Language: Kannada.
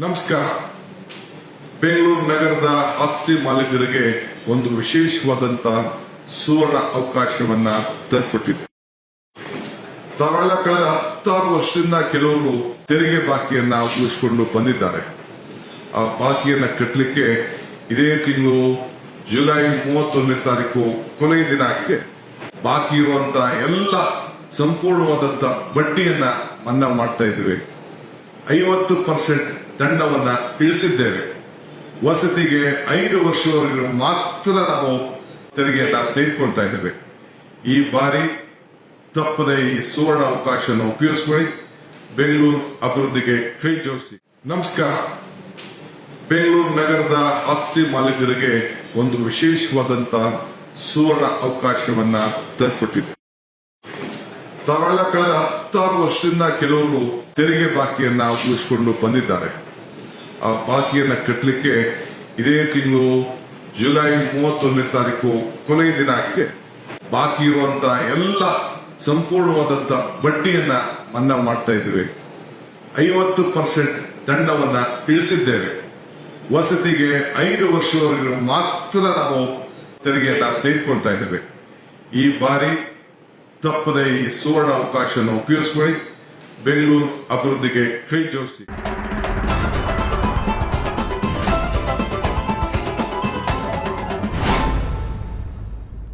ನಮಸ್ಕಾರ. ಬೆಂಗಳೂರು ನಗರದ ಆಸ್ತಿ ಮಾಲೀಕರಿಗೆ ಒಂದು ವಿಶೇಷವಾದಂತ ಸುವರ್ಣ ಅವಕಾಶವನ್ನ ತಂದುಕೊಟ್ಟಿದೆ ತಾವೆಲ್ಲ ಕಳೆದ ಹತ್ತಾರು ವರ್ಷದಿಂದ ಕೆಲವರು ತೆರಿಗೆ ಬಾಕಿಯನ್ನ ಉಳಿಸಿಕೊಂಡು ಬಂದಿದ್ದಾರೆ. ಆ ಬಾಕಿಯನ್ನ ಕಟ್ಟಲಿಕ್ಕೆ ಇದೇ ತಿಂಗಳು ಜುಲೈ ಮೂವತ್ತೊಂದನೇ ತಾರೀಕು ಕೊನೆಯ ದಿನ ಬಾಕಿ ಇರುವಂತಹ ಎಲ್ಲ ಸಂಪೂರ್ಣವಾದಂತ ಬಡ್ಡಿಯನ್ನ ಮನ್ನಾ ಮಾಡ್ತಾ ಇದ್ದೇವೆ. ಐವತ್ತು ಪರ್ಸೆಂಟ್ ದಂಡವನ್ನು ಇಳಿಸಿದ್ದೇವೆ. ವಸತಿಗೆ ಐದು ವರ್ಷವರೆಗೂ ಮಾತ್ರ ನಾವು ತೆರಿಗೆಯನ್ನ ತೆಗೆದುಕೊಳ್ತಾ ಇದ್ದೇವೆ. ಈ ಬಾರಿ ತಪ್ಪದೆ ಈ ಸುವರ್ಣ ಅವಕಾಶವನ್ನು ಉಪಯೋಗಿಸಿಕೊಳ್ಳಿ. ಬೆಂಗಳೂರು ಅಭಿವೃದ್ಧಿಗೆ ಕೈ ಜೋಡಿಸಿ. ನಮಸ್ಕಾರ. ಬೆಂಗಳೂರು ನಗರದ ಆಸ್ತಿ ಮಾಲೀಕರಿಗೆ ಒಂದು ವಿಶೇಷವಾದಂತಹ ಸುವರ್ಣ ಅವಕಾಶವನ್ನ ತಂದುಕೊಟ್ಟಿದೆ ತಾವೆಲ್ಲ ಕಳೆದ ಹತ್ತಾರು ವರ್ಷದಿಂದ ಕೆಲವರು ತೆರಿಗೆ ಬಾಕಿಯನ್ನ ಉಳಿಸಿಕೊಂಡು ಬಂದಿದ್ದಾರೆ. ಆ ಬಾಕಿಯನ್ನ ಕಟ್ಟಲಿಕ್ಕೆ ಇದೇ ತಿಂಗಳು ಜುಲೈ ಮೂವತ್ತೊಂದನೇ ತಾರೀಕು ಕೊನೆಯ ದಿನ ಆಗಿದೆ. ಬಾಕಿ ಇರುವಂತ ಎಲ್ಲ ಸಂಪೂರ್ಣವಾದಂತ ಬಡ್ಡಿಯನ್ನ ಮನ್ನಾ ಮಾಡ್ತಾ ಇದ್ದೇವೆ. ಐವತ್ತು ಪರ್ಸೆಂಟ್ ದಂಡವನ್ನ ಇಳಿಸಿದ್ದೇವೆ. ವಸತಿಗೆ ಐದು ವರ್ಷವರೆಗೂ ಮಾತ್ರ ನಾವು ತೆರಿಗೆಯನ್ನ ತೆಗೆದುಕೊಳ್ತಾ ಇದ್ದೇವೆ. ಈ ಬಾರಿ ತಪ್ಪದೆ ಈ ಸುವರ್ಣ ಅವಕಾಶವನ್ನು ಉಪಯೋಗಿಸ್ಕೊಳ್ಳಿ. ಬೆಂಗಳೂರು ಅಭಿವೃದ್ಧಿಗೆ ಕೈ ಜೋಡಿಸಿ.